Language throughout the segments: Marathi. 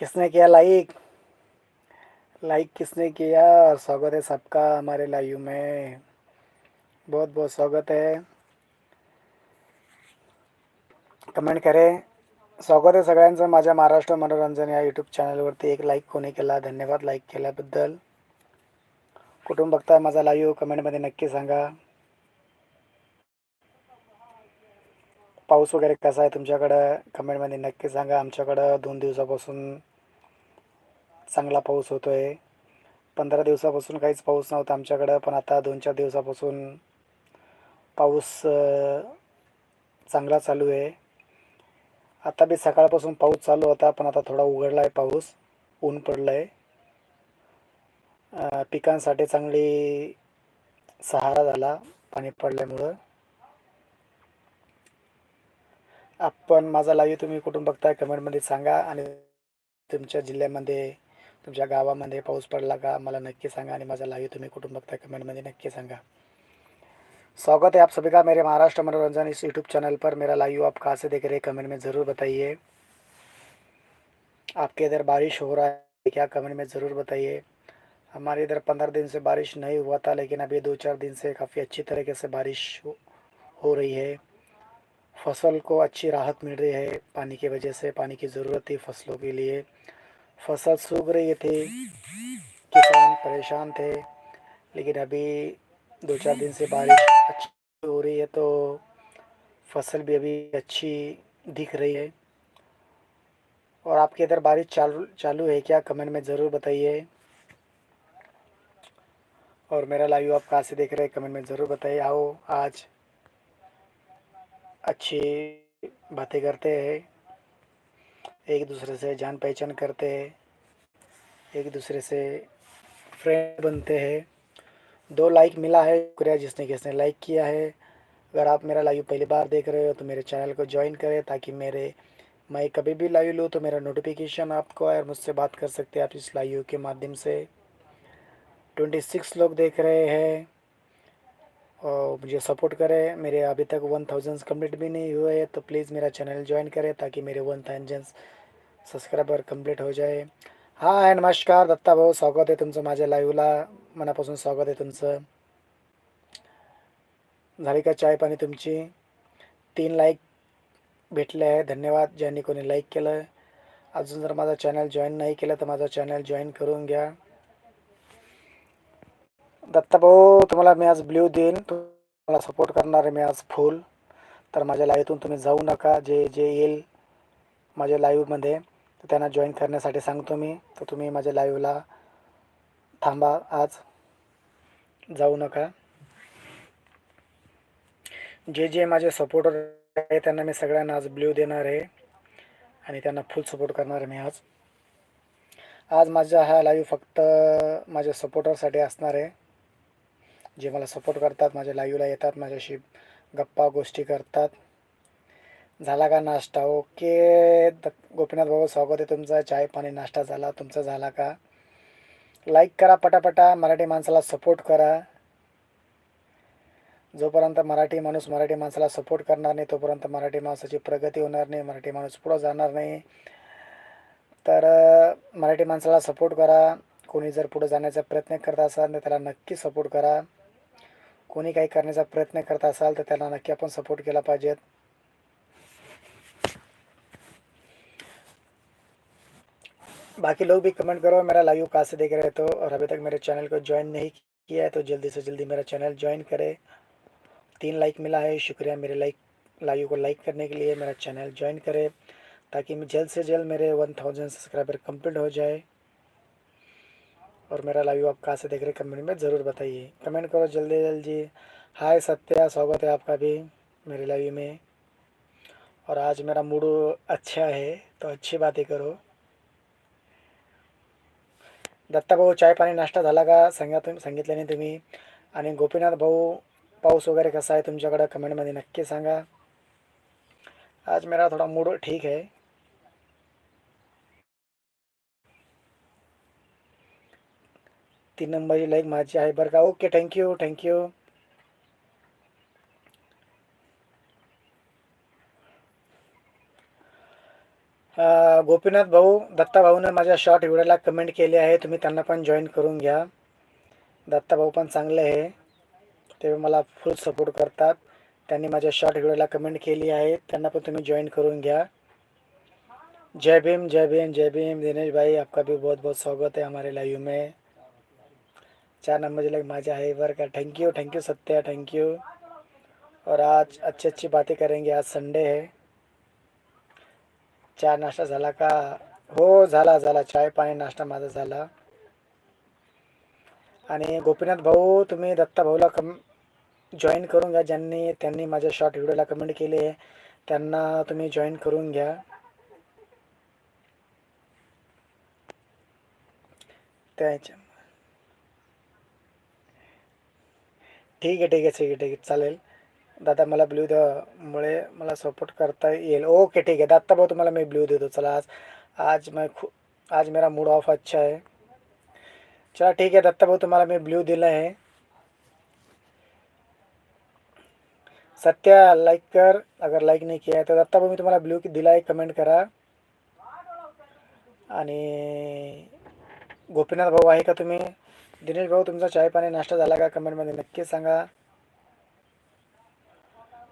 किसने किया लाइक लाइक किसने किया? और स्वागत है सबका हमारे लाइव में। बहुत बहुत स्वागत है। कमेंट करें। स्वागत आहे सगळ्यांचं माझ्या महाराष्ट्र मनोरंजन या यूट्यूब चॅनलवरती एक लाईक कोणी केला? धन्यवाद लाईक केल्याबद्दल. कुठून बघताय माझा लाईव्ह कमेंटमध्ये नक्की सांगा. पाऊस वगैरे कसा आहे तुमच्याकडं? कमेंटमध्ये नक्की सांगा. आमच्याकडं दोन दिवसापासून चांगला पाऊस होतो आहे पंधरा दिवसापासून काहीच पाऊस नव्हता आमच्याकडं पण आता दोन चार दिवसापासून पाऊस चांगला चालू आहे. आता बी सकाळपासून पाऊस चालू होता पण आता थोडा उघडला आहे पाऊस ऊन पडलं आहे पिकांसाठी चांगली सहारा झाला पाणी पडल्यामुळं. आपण माझा लाईव्ह तुम्ही कुठून बघताय कमेंटमध्ये सांगा आणि तुमच्या जिल्ह्यामध्ये तुमच्या गावामध्ये पाऊस पडला का? मला नक्की सांगा आणि माझा लाईव्ह तुम्ही कुठून बघताय कमेंटमध्ये नक्की सांगा. स्वागत है आप सभी का मेरे महाराष्ट्र मनोरंजन इस यूट्यूब चैनल पर. मेरा लाइव आप कहाँ से देख रहे हैं कमेंट में ज़रूर बताइए। आपके इधर बारिश हो रहा है क्या? कमेंट में ज़रूर बताइए। हमारे इधर पंद्रह दिन से बारिश नहीं हुआ था, लेकिन अभी दो चार दिन से काफ़ी अच्छी तरीके से बारिश हो रही है। फ़सल को अच्छी राहत मिल रही है, पानी की वजह से, पानी की ज़रूरत थी फ़सलों के लिए। फ़सल सूख रही थी। किसान परेशान थे। लेकिन अभी दो चार दिन से बारिश अच्छी हो रही है तो फ़सल भी अभी अच्छी दिख रही है। और आपके इधर बारिश चालू चालू है क्या? कमेंट में ज़रूर बताइए। और मेरा लाइव आप कहाँ से देख रहे हैं? कमेंट में ज़रूर बताइए। आओ, आज अच्छी बातें करते हैं। एक दूसरे से जान पहचान करते हैं, एक दूसरे से फ्रेंड बनते हैं। दो लाइक मिला है, शुक्रिया जिसने किसने लाइक किया है। अगर आप मेरा लाइव पहली बार देख रहे हो तो मेरे चैनल को ज्वाइन करें ताकि मेरे मैं कभी भी लाइव लूँ तो मेरा नोटिफिकेशन आपको आए और मुझसे बात कर सकते हैं। आप इस लाइव के माध्यम से। ट्वेंटी सिक्स लोग देख रहे हैं। और मुझे सपोर्ट करें। मेरे अभी तक वन थाउजेंड्स कंप्लीट भी नहीं हुए हैं तो प्लीज़ मेरा चैनल जॉईन करें ताकि मेरे वन थाउजेंड्स सबस्क्रायबर कंप्लीट हो जाए। हाय नमस्कार दत्ता भाऊ स्वागत आहे तुमचं माझ्या लाईव्हला मनापासून स्वागत आहे तुमचं। झाली का चाय पाणी तुमची? तीन लाईक भेटले आहे धन्यवाद ज्यांनी कोणी लाईक केलं. अजून जर माझा चॅनल जॉईन नाही केलं तर माझा चॅनल जॉईन करून घ्या. दत्ता भाऊ तुम्हाला मी आज ब्ल्यू देईन. तुम्हाला सपोर्ट करणार आहे मी आज फुल तर माझ्या लाईव्हतून तुम्ही जाऊ नका. जे जे येईल माझ्या लाईव्हमध्ये तर त्यांना जॉईन करण्यासाठी सांगतो मी. तर तुम्ही माझ्या लाईव्हला थांबा आज. जाऊ नका. जे जे माझे सपोर्टर आहे त्यांना मी सगळ्यांना आज ब्ल्यू देणार आहे. आणि त्यांना फुल सपोर्ट करणार आहे मी आज. आज माझा हा लाईव्ह फक्त माझ्या सपोर्टरसाठी असणार आहे. जे मला सपोर्ट करतात माझ्या लाईव्हला येतात माझ्याशी गप्पा गोष्टी करतात. झाला का नाश्ता? ओके द गोपीनाथ भाऊ स्वागत आहे तुमचं. चाय पाणी नाश्ता झाला. तुमचा झाला का? लाईक करा पटापटा. मराठी माणसाला सपोर्ट करा. जोपर्यंत मराठी माणूस मराठी माणसाला सपोर्ट करणार नाही तोपर्यंत मराठी माणसाची प्रगती होणार नाही मराठी माणूस पुढं जाणार नाही. तर मराठी माणसाला सपोर्ट करा. कोणी जर पुढे जाण्याचा प्रयत्न करत असाल तर त्याला नक्की सपोर्ट करा. कोणी काही करण्याचा प्रयत्न करत तर त्याला नक्की आपण सपोर्ट केला पाहिजेत. बाकी लोग भी कमेंट करो, मेरा लाइव कहाँ से देख रहे तो और अभी तक मेरे चैनल को ज्वाइन नहीं किया है तो जल्दी से जल्दी मेरा चैनल ज्वाइन करें। तीन लाइक मिला है, शुक्रिया मेरे लाइक लाइव को लाइक करने के लिए, मेरा चैनल ज्वाइन करें, ताकि जल्द से जल्द मेरे वन थाउज़ेंड सब्सक्राइबर कंप्लीट हो जाए। और मेरा लाइव आप कहाँ से देख रहे कमेंट में ज़रूर बताइए। कमेंट करो जल्दी जल्दी। हाय सत्या, स्वागत है आपका भी मेरे लाइव में। और आज मेरा मूड अच्छा है तो अच्छी बातें करो। दत्ता भाऊ, चाय पाणी नाश्ता झाला का सांगा तुम्ही सांगितल्याने तुम्ही? आणि गोपीनाथ भाऊ, पाऊस वगैरे कसा है आहे तुमच्याकडं? कमेंटमध्ये नक्की सांगा. आज मेरा थोड़ा मूड ठीक है तीन नंबरची लाईक माझी आहे बरं का. ओके थँक्यू थँक्यू गोपीनाथ भाऊ दत्ता भाऊनं माझ्या शॉर्ट व्हिडिओला कमेंट केली आहे. तुम्ही त्यांना पण जॉईन करून घ्या. दत्ता भाऊ पण चांगले आहे. ते मला फुल सपोर्ट करतात. त्यांनी माझ्या शॉर्ट व्हिडिओला कमेंट केली आहे. त्यांना पण तुम्ही जॉईन करून घ्या. जय भीम जय भीम जय भीम. दिनेश भाई आपका भी बहुत बहुत स्वागत है हमारे लाइव में. चार नंबर जिला माझे है वर का। थँक्यू थँक्यू सत्या थँक्यू और आज अच्छी अच्छी बातें करेंगे। आज संडे है। चहा नाश्ता झाला का? हो झाला झाला। चाय पाणी नाश्ता माझा झाला। आणि गोपीनाथ भाऊ तुम्ही दत्ता भाऊला कम जॉईन करून घ्या. ज्यांनी त्यांनी माझ्या शॉर्ट व्हिडिओला कमेंट केली आहे त्यांना तुम्ही जॉईन करून घ्या. त्याच्या ठीक आहे ठीक आहे ठीक आहे ठीक आहे. चालेल. दादा मला ब्ल्यू मुळे मला सपोर्ट करता येईल. ओके ठीक आहे. दादा भाऊ तुम्हाला मी ब्ल्यू देतो. चला आज आज मैं खू आज मेरा मूड ऑफ अच्छा आहे. चला ठीक आहे. दत्ता भाऊ तुम्हाला मी ब्ल्यू दिलं आहे. सत्या लाईक कर. अगर लाईक नाही किया तर दत्ता भाऊ मी तुम्हाला ब्ल्यू दिला आहे. कमेंट करा. आणि गोपीनाथ भाऊ आहे का तुम्ही? दिनेश भाऊ, तुमचा चाय पानी नाश्ता झाला का कमेंटमध्ये नक्की सांगा.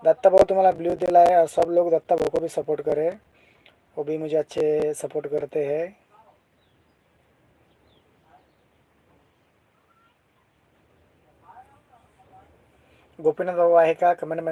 दत्ता भाऊ तुम्हारा ब्लू दिला है और सब लोग दत्ता भाऊ को भी सपोर्ट करे. वो भी मुझे अच्छे सपोर्ट करते हैं. गोपीनाथ भाऊ है का? कमेंटमध्ये